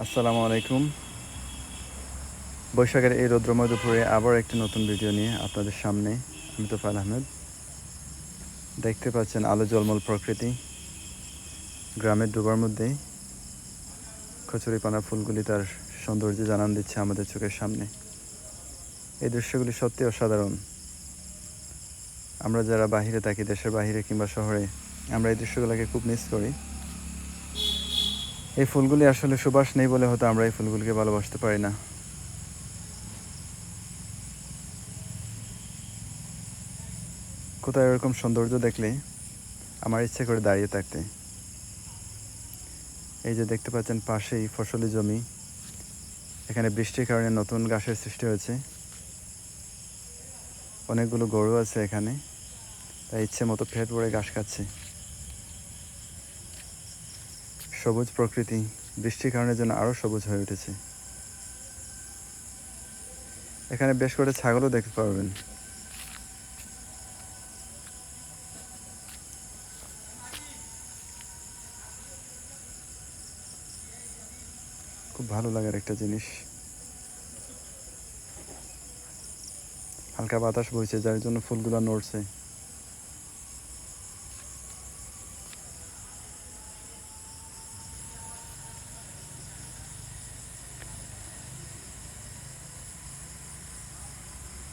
আসসালামু আলাইকুম। বৈশাখের এই রৌদ্রময় দুপুরে আবার একটি নতুন ভিডিও নিয়ে আপনাদের সামনে আমি তোফাল আহমেদ। দেখতে পাচ্ছেন আলো জলমল প্রকৃতি। গ্রামের ডুবার মধ্যেই কচুরিপানা ফুলগুলি তার সৌন্দর্য জানান দিচ্ছে আমাদের চোখের সামনে। এই দৃশ্যগুলি সত্যি অসাধারণ। আমরা যারা বাহিরে থাকি, দেশের বাহিরে কিংবা শহরে, আমরা এই দৃশ্যগুলোকে খুব মিস করি। এই ফুলগুলি আসলে সুবাস নেই বলে হয়তো আমরা এই ফুলগুলিকে ভালোবাসতে পারি না। কোথাও এরকম সৌন্দর্য দেখলে আমার ইচ্ছে করে দাঁড়িয়ে থাকতে। এই যে দেখতে পাচ্ছেন পাশেই ফসলি জমি। এখানে বৃষ্টির কারণে নতুন ঘাসের সৃষ্টি হয়েছে। অনেকগুলো গরু আছে এখানে। তাই ইচ্ছে মতো ফেট পড়ে ঘাস খাচ্ছে সবুজ প্রকৃতি, বৃষ্টির কারণে যেন আরও সবুজ হয়ে উঠেছে। এখানে বেশ করে ছাগলও দেখতে পারবেন। খুব ভালো লাগার একটা জিনিস। হালকা বাতাস বইছে, যার জন্য ফুলগুলো নড়ছে।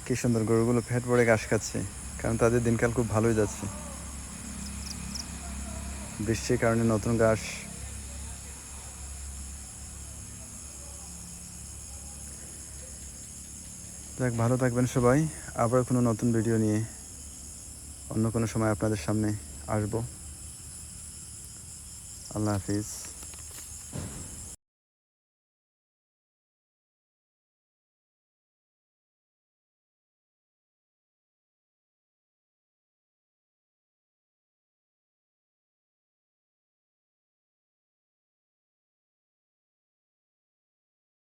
কি সুন্দর গরুগুলো ফ্যাট পড়ে ঘাস খাচ্ছে, কারণ তাদের দিনকাল খুব ভালোই যাচ্ছে। বৃষ্টির কারণে নতুন ঘাস। যাক, ভালো থাকবেন সবাই। আবার কোনো নতুন ভিডিও নিয়ে অন্য কোনো সময় আপনাদের সামনে আসব। আল্লাহ হাফিজ।